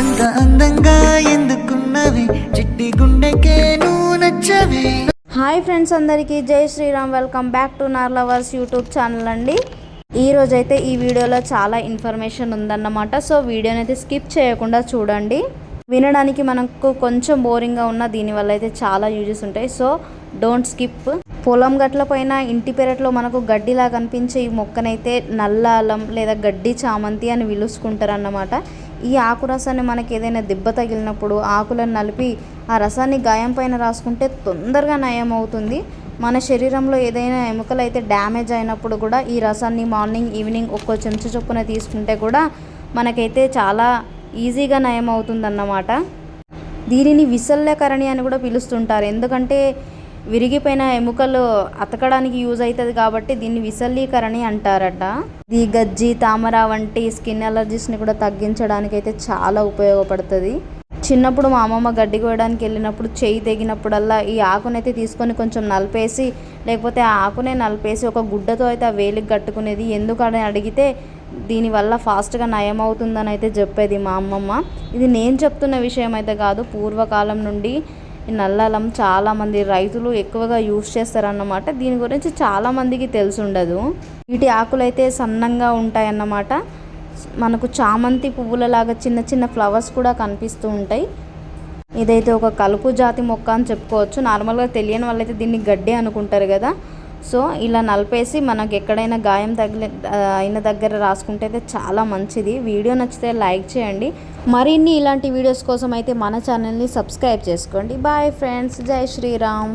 అంత అందంగా ఎందుకున్నవి? చిట్టి గుండెకే నువ్వు నచ్చవి. హాయ్ ఫ్రెండ్స్ అందరికీ జై శ్రీరామ్. వెల్కమ్ బ్యాక్ టు నార్ లవర్స్ యూట్యూబ్ ఛానల్ అండి. ఈ రోజైతే ఈ వీడియోలో చాలా ఇన్ఫర్మేషన్ ఉందన్నమాట. సో వీడియోని అయితే స్కిప్ చేయకుండా చూడండి. వినడానికి మనకు కొంచెం బోరింగ్గా ఉన్న దీనివల్ల అయితే చాలా యూజెస్ ఉంటాయి. So don't skip. పొలం గట్ల పైన ఇంటి పెరట్లో మనకు గడ్డిలా కనిపించే ఈ మొక్కనైతే నల్ల అల్లం లేదా గడ్డి చామంతి అని పిలుచుకుంటారు అన్నమాట ఈ ఆకు రసాన్ని మనకి ఏదైనా దెబ్బ తగిలినప్పుడు ఆకులను నలిపి ఆ రసాన్ని గాయం పైన రాసుకుంటే తొందరగా నయం అవుతుంది. మన శరీరంలో ఏదైనా ఎముకలు అయితే డ్యామేజ్ అయినప్పుడు కూడా ఈ రసాన్ని మార్నింగ్ ఈవినింగ్ ఒక్కో చెంచు చొప్పున తీసుకుంటే కూడా మనకైతే చాలా ఈజీగా నయం అవుతుందన్నమాట. దీనిని విశల్యకరణి అని కూడా పిలుస్తుంటారు. ఎందుకంటే విరిగిపోయిన ఎముకలు అతకడానికి యూజ్ అవుతుంది కాబట్టి దీన్ని విసల్లీకరణి అంటారట. ఇది గజ్జి తామర వంటి స్కిన్ అలర్జీస్ని కూడా తగ్గించడానికి అయితే చాలా ఉపయోగపడుతుంది. చిన్నప్పుడు మా అమ్మమ్మ గడ్డి కోయడానికి వెళ్ళినప్పుడు చేయి తెగినప్పుడల్లా ఈ ఆకునైతే తీసుకొని కొంచెం నలిపేసి లేకపోతే ఆ ఆకునే నలిపేసి ఒక గుడ్డతో అయితే ఆ వేలికి కట్టుకునేది. ఎందుకని అడిగితే దీనివల్ల ఫాస్ట్గా నయం అవుతుందని అయితే చెప్పేది మా అమ్మమ్మ. ఇది నేను చెప్తున్న విషయం అయితే కాదు పూర్వకాలం నుండి నల్లలం చాలామంది రైతులు ఎక్కువగా యూస్ చేస్తారన్నమాట. దీని గురించి చాలామందికి తెలిసి ఉండదు వీటి ఆకులు అయితే సన్నంగా ఉంటాయన్నమాట. మనకు చామంతి పువ్వులలాగా చిన్న చిన్న ఫ్లవర్స్ కూడా కనిపిస్తూ ఉంటాయి. ఇదైతే ఒక కలుపు జాతి మొక్క అని చెప్పుకోవచ్చు. నార్మల్గా తెలియని వాళ్ళైతే దీన్ని గడ్డి అనుకుంటారు కదా. సో ఇలా నలిపేసి మనకు ఎక్కడైనా గాయం తగిలి అయిన దగ్గర రాసుకుంటే అయితే చాలా మంచిది. వీడియో నచ్చితే లైక్ చేయండి. మరిన్ని ఇలాంటి వీడియోస్ కోసం అయితే మన ఛానల్ని సబ్స్క్రైబ్ చేసుకోండి. Bye friends. జై శ్రీరామ్.